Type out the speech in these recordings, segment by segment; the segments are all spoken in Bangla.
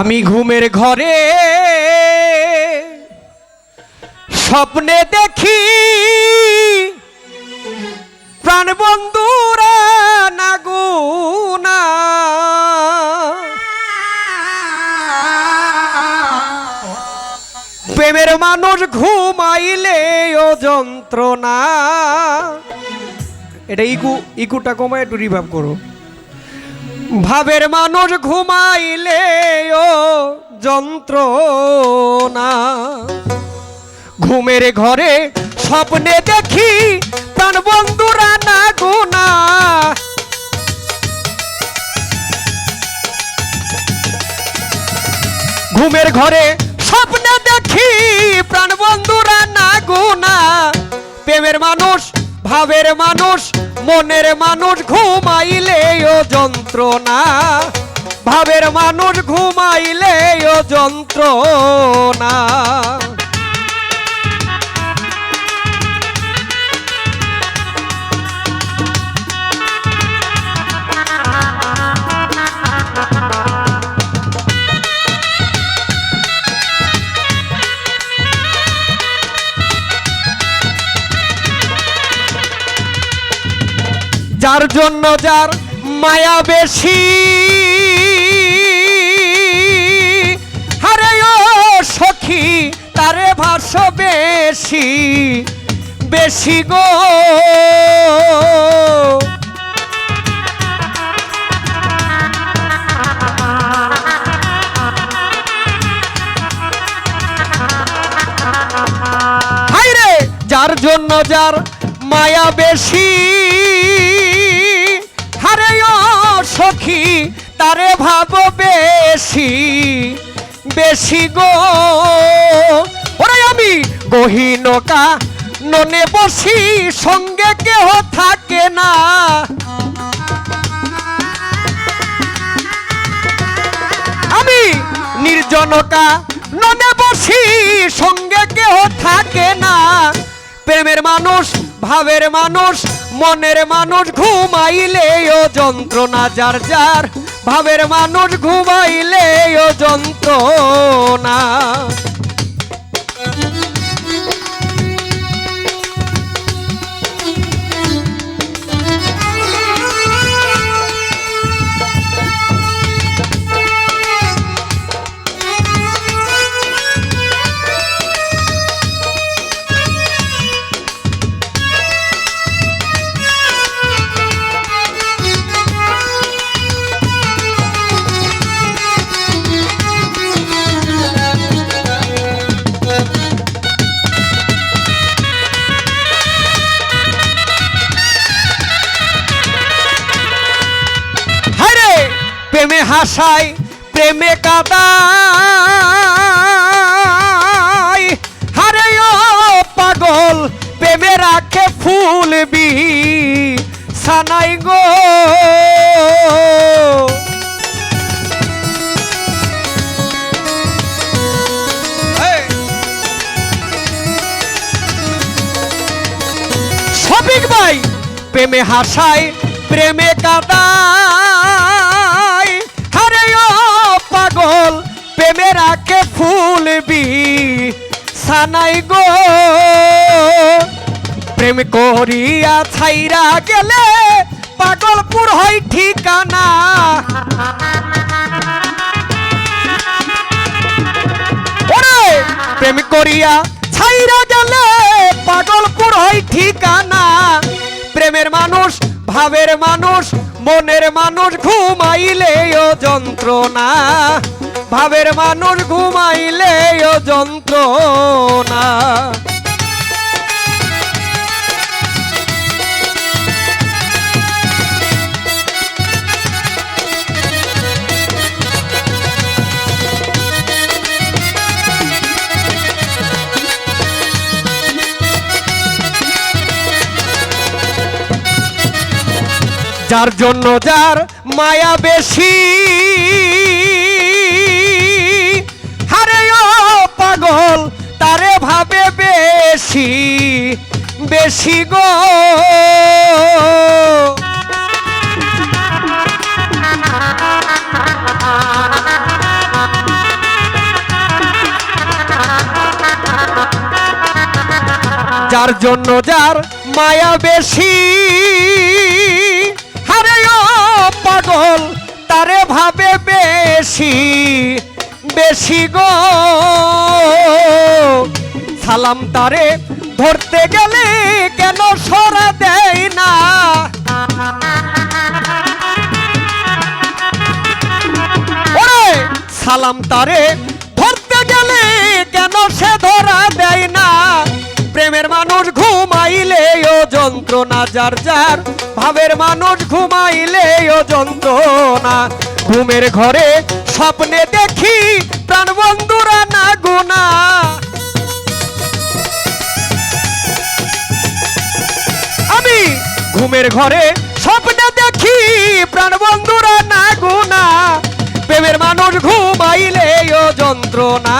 আমি ঘুমের ঘরে স্বপ্নে দেখি প্রাণবন্ধুরা না গুনা প্রেমের মানুষ ঘুমাইলে ও যন্ত্রণা। এটা ইকু, ইকুটা কমায় একটু রিভাব করো। ভাবের মানুষ ঘুমাইলে, ও যন্ত্রণা। ঘুমের ঘরে স্বপ্নে দেখি প্রাণ বন্ধুরা না গুনা। ঘুমের ঘরে স্বপ্নে দেখি প্রাণ বন্ধুরা না গুনা। প্রেমের মানুষ ভাবের মানুষ মনের মানুষ ঘুমাইলে ও যন্ত্রণা। ভাবের মানুষ ঘুমাইলে ও যন্ত্রণা। যার জন্য যার মায়া বেশি। হারে ও সখী, তারে ভাষ্য বেশি বেশি গো। যার জন্য যার মায়া বেশি। সখী, তারে ভাব বেশি বেশি গো। ওরে আমি গহীনকা ননে বসি, সঙ্গে কেহ থাকে না। আমি নির্জনকা ননে বসি, সঙ্গে কেহ থাকে না। প্রেমের মানুষ, ভাবের মানুষ মনের মানুষ ঘুমাইলে ও যন্ত্রণা যার যার ভাবের মানুষ ঘুমাইলে ও যন্ত্রণা। প্রেমে হাসাই, প্রেমে কাদাই। হারে ও পাগল, প্রেমে রাখে ফুল বি সানাই গো। শফিক ভাই, প্রেমে হাসাই, প্রেমে ও পাগল, প্রেমে রাখে ফুলবি সানাই গো। প্রেম করিয়া ছাইরা গেলে পাগলপুর হয় ঠিকানা। প্রেম করিয়া ছাইরা গেলে পাগলপুর হয় ঠিকানা। প্রেমের মানুষ ভাবের মানুষ মনের মানুষ ঘুমাইলে ও যন্ত্রণা। ভাবের মানুষ ঘুমাইলে ও যন্ত্রণা। যার জন্য যার মায়া বেশি। হারে ও পাগল, তারে ভাবে বেশি বেশি গো। যার জন্য যার মায়া বেশি। হারে পাগল, তারে ভাবে বেশি বেশি গো। সালাম তারে ধরতে গেলে কেন সরা দেয় না? সালাম তারে যন্ত্রণা, যার যার ভাবের মানুষ ঘুমাইলে ও যন্ত্রণা। ঘুমের ঘরে স্বপ্নে দেখি প্রাণ বন্ধুরা না গুনা। আমি ঘুমের ঘরে স্বপ্নে দেখি প্রাণ বন্ধুরা না গুনা। প্রেমের মানুষ ঘুমাইলে ও যন্ত্রণা।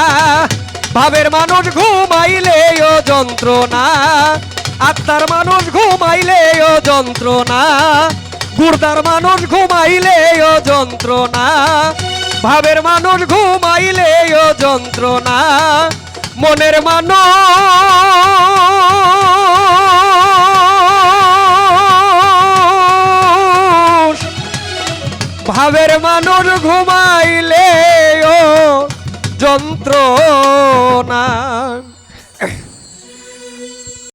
ভাবের মানুষ ঘুমাইলে ও যন্ত্রণা। আত্মার মানুষ ঘুমাইলে ও যন্ত্রণা গুর্দার মানুষ ঘুমাইলে ও যন্ত্রণা, ভাবের মানুষ ঘুমাইলে ও যন্ত্রণা, মনের মানুষ, ভাবের মানুষ ঘুমাইলে ও যন্ত্রণা।